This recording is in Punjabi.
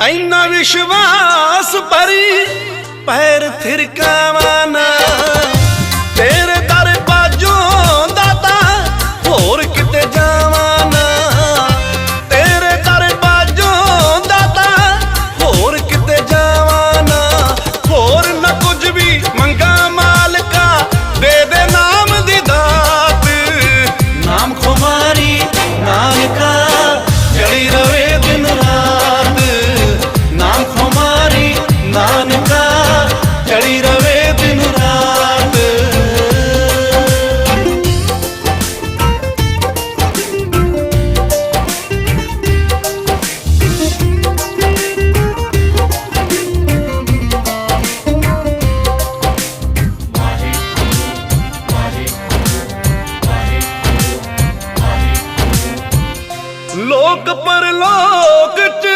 ਐਨਾ ਵਿਸ਼ਵਾਸ ਭਰੀ ਪੈਰ ਥਿਰਕਾਵਾਂ ਲੋਕ ਪਰਲੋਕ ਚ